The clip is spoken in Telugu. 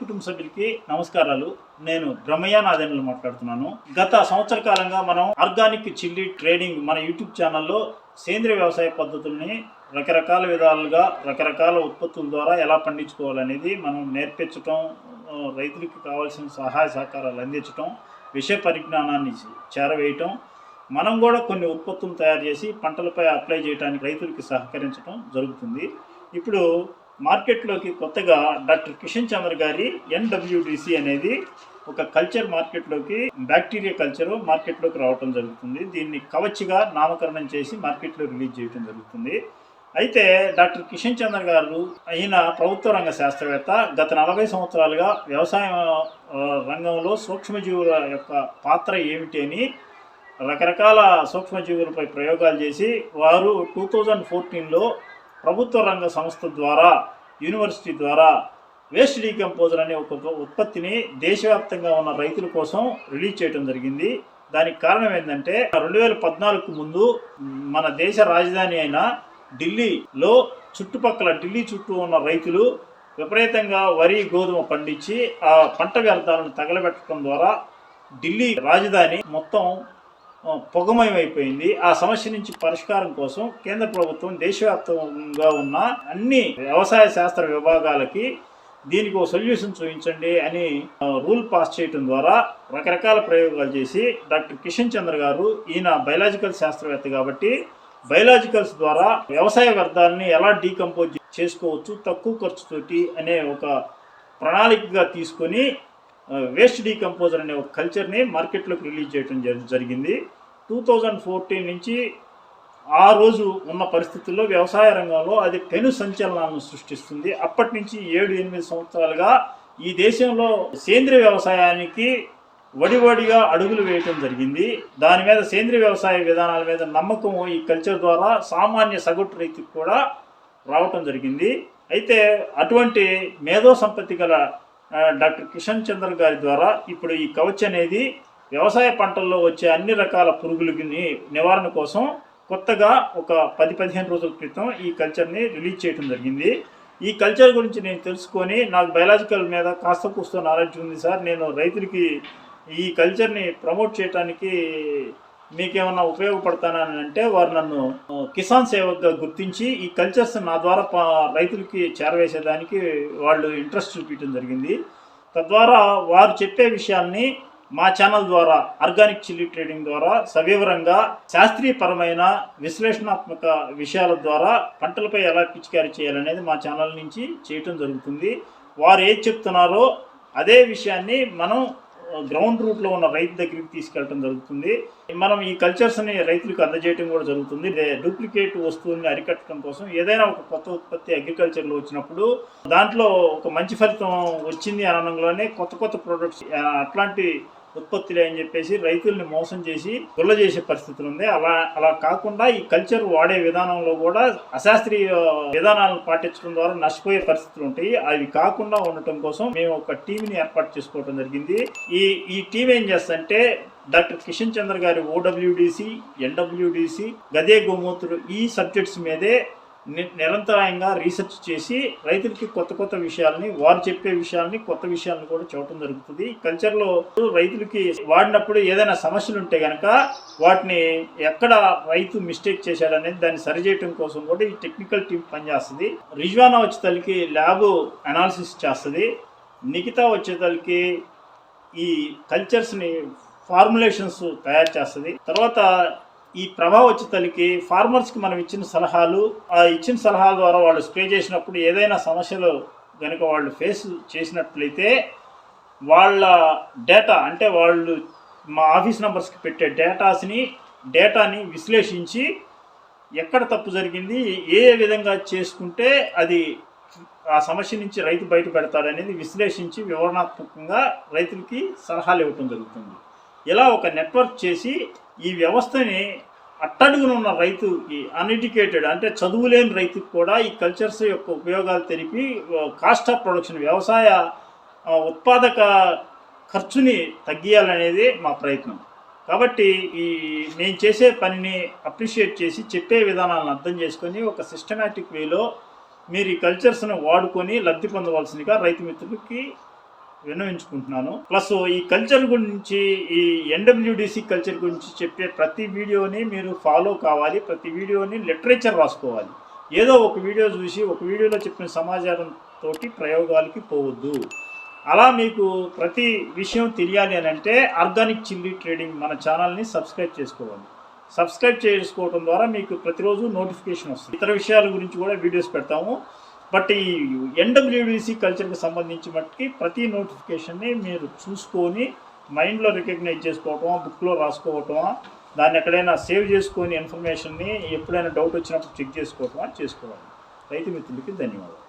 కుటుంబ సభ్యులకి నమస్కారాలు. నేను బ్రహ్మయ్య నాదేంద్రులు మాట్లాడుతున్నాను. గత సంవత్సర కాలంగా మనం ఆర్గానిక్ చిల్లీ ట్రేడింగ్ మన యూట్యూబ్ ఛానల్లో సేంద్రియ వ్యవసాయ పద్ధతుల్ని రకరకాల విధాలుగా రకరకాల ఉత్పత్తుల ద్వారా ఎలా పండించుకోవాలనేది మనం నేర్పించటం రైతులకు కావాల్సిన సహాయ సహకారాలు అందించటం విషయ పరిజ్ఞానాన్ని చేరవేయటం మనం కూడా కొన్ని ఉత్పత్తులు తయారు చేసి పంటలపై అప్లై చేయడానికి రైతులకి సహకరించడం జరుగుతుంది. ఇప్పుడు మార్కెట్లోకి కొత్తగా డాక్టర్ కిషన్ చంద్ర గారి ఎన్డబ్ల్యూడిసి అనేది ఒక కల్చర్ మార్కెట్లోకి బ్యాక్టీరియా కల్చర్ మార్కెట్లోకి రావటం జరుగుతుంది. దీన్ని కవచ్గా నామకరణం చేసి మార్కెట్లో రిలీజ్ చేయడం జరుగుతుంది. అయితే డాక్టర్ కిషన్ చంద్ర గారు అయిన ప్రభుత్వ రంగ శాస్త్రవేత్త గత నలభై సంవత్సరాలుగా వ్యవసాయ రంగంలో సూక్ష్మజీవుల యొక్క పాత్ర ఏమిటి అని రకరకాల సూక్ష్మజీవులపై ప్రయోగాలు చేసి వారు టూ థౌజండ్ ఫోర్టీన్లో ప్రభుత్వ రంగ సంస్థ ద్వారా యూనివర్సిటీ ద్వారా వేస్ట్ డీకంపోజర్ అనే ఒక ఉత్పత్తిని దేశవ్యాప్తంగా ఉన్న రైతుల కోసం రిలీజ్ చేయడం జరిగింది. దానికి కారణం ఏంటంటే రెండు వేల పద్నాలుగు ముందు మన దేశ రాజధాని అయిన ఢిల్లీలో చుట్టుపక్కల ఢిల్లీ చుట్టూ ఉన్న రైతులు విపరీతంగా వరి గోధుమ పండించి ఆ పంట వ్యర్థాలను తగలబెట్టడం ద్వారా ఢిల్లీ రాజధాని మొత్తం పొగమయమైపోయింది. ఆ సమస్య నుంచి పరిష్కారం కోసం కేంద్ర ప్రభుత్వం దేశవ్యాప్తంగా ఉన్న అన్ని వ్యవసాయ శాస్త్ర విభాగాలకి దీనికి ఒక సొల్యూషన్ చూపించండి అని రూల్ పాస్ చేయటం ద్వారా రకరకాల ప్రయోగాలు చేసి డాక్టర్ కిషన్ చంద్ర గారు ఈయన బయలాజికల్ శాస్త్రవేత్త కాబట్టి బయలాజికల్స్ ద్వారా వ్యవసాయ వ్యర్థాలని ఎలా డీకంపోజ్ చేసుకోవచ్చు తక్కువ ఖర్చుతోటి అనే ఒక ప్రణాళికగా తీసుకొని వేస్ట్ డీకంపోజర్ అనే ఒక కల్చర్ని మార్కెట్లోకి రిలీజ్ చేయడం జరిగింది. టూ థౌజండ్ ఫోర్టీన్ నుంచి ఆ రోజు ఉన్న పరిస్థితుల్లో వ్యవసాయ రంగంలో అది పెను సంచలనాలను సృష్టిస్తుంది. అప్పటి నుంచి ఏడు ఎనిమిది సంవత్సరాలుగా ఈ దేశంలో సేంద్రియ వ్యవసాయానికి వడివడిగా అడుగులు వేయటం జరిగింది. దాని మీద సేంద్రియ వ్యవసాయ విధానాల మీద నమ్మకం ఈ కల్చర్ ద్వారా సామాన్య సగటు రైతుకు కూడా రావటం జరిగింది. అయితే అటువంటి మేధో సంపత్తి గల డాక్టర్ కిషన్ చంద్ర గారి ద్వారా ఇప్పుడు ఈ కవచ్ అనేది వ్యవసాయ పంటల్లో వచ్చే అన్ని రకాల పురుగులకి నివారణ కోసం కొత్తగా ఒక పది పదిహేను రోజుల క్రితం ఈ కల్చర్ని రిలీజ్ చేయడం జరిగింది. ఈ కల్చర్ గురించి నేను తెలుసుకొని నాకు బయలాజికల్ మీద కాస్త కూస్తో నాలెడ్జ్ ఉంది సార్. నేను రైతులకి ఈ కల్చర్ని ప్రమోట్ చేయడానికి మీకేమన్నా ఉపయోగపడతానని అంటే వారు నన్ను కిసాన్ సేవక్గా గుర్తించి ఈ కల్చర్స్ నా ద్వారా రైతులకి చేరవేసేదానికి వాళ్ళు ఇంట్రెస్ట్ చూపించడం జరిగింది. తద్వారా వారు చెప్పే విషయాన్ని మా ఛానల్ ద్వారా ఆర్గానిక్ చిల్లీ ట్రేడింగ్ ద్వారా సవివరంగా శాస్త్రీయపరమైన విశ్లేషణాత్మక విషయాల ద్వారా పంటలపై ఎలా పిచికారీ చేయాలనేది మా ఛానల్ నుంచి చేయటం జరుగుతుంది. వారు ఏది చెప్తున్నారో అదే విషయాన్ని మనం గ్రౌండ్ రూట్లో ఉన్న రైతు దగ్గరికి తీసుకెళ్ళడం జరుగుతుంది. మనం ఈ కల్చర్స్ని రైతులకు అందజేయడం కూడా జరుగుతుంది. డూప్లికేట్ వస్తువుల్ని అరికట్టడం కోసం ఏదైనా ఒక కొత్త ఉత్పత్తి అగ్రికల్చర్లో వచ్చినప్పుడు దాంట్లో ఒక మంచి ఫలితం వచ్చింది అనడంలోనే కొత్త కొత్త ప్రొడక్ట్స్ అట్లాంటి ఉత్పత్తులే అని చెప్పేసి రైతుల్ని మోసం చేసి గుల్ల చేసే పరిస్థితులు ఉంది. అలా అలా కాకుండా ఈ కల్చర్ వాడే విధానంలో కూడా అశాస్త్రీయ విధానాలను పాటించడం ద్వారా నష్టపోయే పరిస్థితులు ఉంటాయి. అవి కాకుండా ఉండటం కోసం మేము ఒక టీంని ఏర్పాటు చేసుకోవడం జరిగింది. ఈ ఈ టీం ఏం చేస్తంటే డాక్టర్ కిషన్ చంద్ర గారి ఓడబ్ల్యూడిసి ఎన్డబ్ల్యూడిసి గదే గోమూత్రులు ఈ సబ్జెక్ట్స్ మీదే నిరంతరాయంగా రీసెర్చ్ చేసి రైతులకి కొత్త కొత్త విషయాల్ని వారు చెప్పే విషయాల్ని కొత్త విషయాలను కూడా చూడటం జరుగుతుంది. కల్చర్లో రైతులకి వాడినప్పుడు ఏదైనా సమస్యలు ఉంటే కనుక వాటిని ఎక్కడ రైతు మిస్టేక్ చేశాడనేది దాన్ని సరిచేయటం కోసం కూడా ఈ టెక్నికల్ టీం పనిచేస్తుంది. రిజ్వానా వచ్చేతలకి ల్యాబ్ అనాలిసిస్ చేస్తుంది. నిఖితా వచ్చేతలకి ఈ కల్చర్స్ని ఫార్ములేషన్స్ తయారు చేస్తుంది. తర్వాత ఈ ప్రభావ ఫార్మర్స్కి మనం ఇచ్చిన సలహాలు ఆ ఇచ్చిన సలహాల ద్వారా వాళ్ళు స్ప్రే చేసినప్పుడు ఏదైనా సమస్యలు కనుక వాళ్ళు ఫేస్ చేసినట్లయితే వాళ్ళ డేటా అంటే వాళ్ళు మా ఆఫీస్ నెంబర్స్కి పెట్టే డేటాస్ని డేటాని విశ్లేషించి ఎక్కడ తప్పు జరిగింది ఏ ఏ విధంగా చేసుకుంటే అది ఆ సమస్య నుంచి రైతు బయట పెడతాడనేది విశ్లేషించి వివరణాత్మకంగా రైతులకి సలహాలు ఇవ్వటం జరుగుతుంది. ఇలా ఒక నెట్వర్క్ చేసి ఈ వ్యవస్థని అట్టడుగున ఉన్న రైతుకి అన్ఎడ్యుకేటెడ్ అంటే చదువులేని రైతుకు కూడా ఈ కల్చర్స్ యొక్క ఉపయోగాలు తెలిపి కాస్ట్ ఆఫ్ ప్రొడక్షన్ వ్యవసాయ ఉత్పాదక ఖర్చుని తగ్గియాలనేది మా ప్రయత్నం. కాబట్టి ఈ నేను చేసే పనిని అప్రిషియేట్ చేసి చెప్పే విధానాలను అర్థం చేసుకొని ఒక సిస్టమేటిక్ వేలో మీరు ఈ కల్చర్స్ను వాడుకొని లబ్ధి పొందవలసిందిగా రైతు మిత్రులకి విన్నవించుకుంటున్నాను. ప్లస్ ఈ కల్చర్ గురించి ఈ ఎన్డబ్ల్యూడిసి కల్చర్ గురించి చెప్పే ప్రతి వీడియోని మీరు ఫాలో కావాలి. ప్రతి వీడియోని లిటరేచర్ రాసుకోవాలి. ఏదో ఒక వీడియో చూసి ఒక వీడియోలో చెప్పిన సమాచారంతో ప్రయోగాలకి పోవద్దు. అలా మీకు ప్రతి విషయం తెలియాలి అని అంటే ఆర్గానిక్ చిల్లీ ట్రేడింగ్ మన ఛానల్ని సబ్స్క్రైబ్ చేసుకోవాలి. సబ్స్క్రైబ్ చేసుకోవడం ద్వారా మీకు ప్రతిరోజు నోటిఫికేషన్ వస్తుంది. ఇతర విషయాల గురించి కూడా వీడియోస్ పెడతాము. బట్ ఈ ఎన్డబ్ల్యూడిసి కల్చర్కి సంబంధించి మట్టుకి ప్రతి నోటిఫికేషన్ని మీరు చూసుకొని మైండ్లో రికగ్నైజ్ చేసుకోవటమా బుక్లో రాసుకోవటమా దాన్ని ఎక్కడైనా సేవ్ చేసుకొని ఇన్ఫర్మేషన్ని ఎప్పుడైనా డౌట్ వచ్చినప్పుడు చెక్ చేసుకోవటమా చేసుకోవాలి. రైతు మిత్రులకి ధన్యవాదాలు.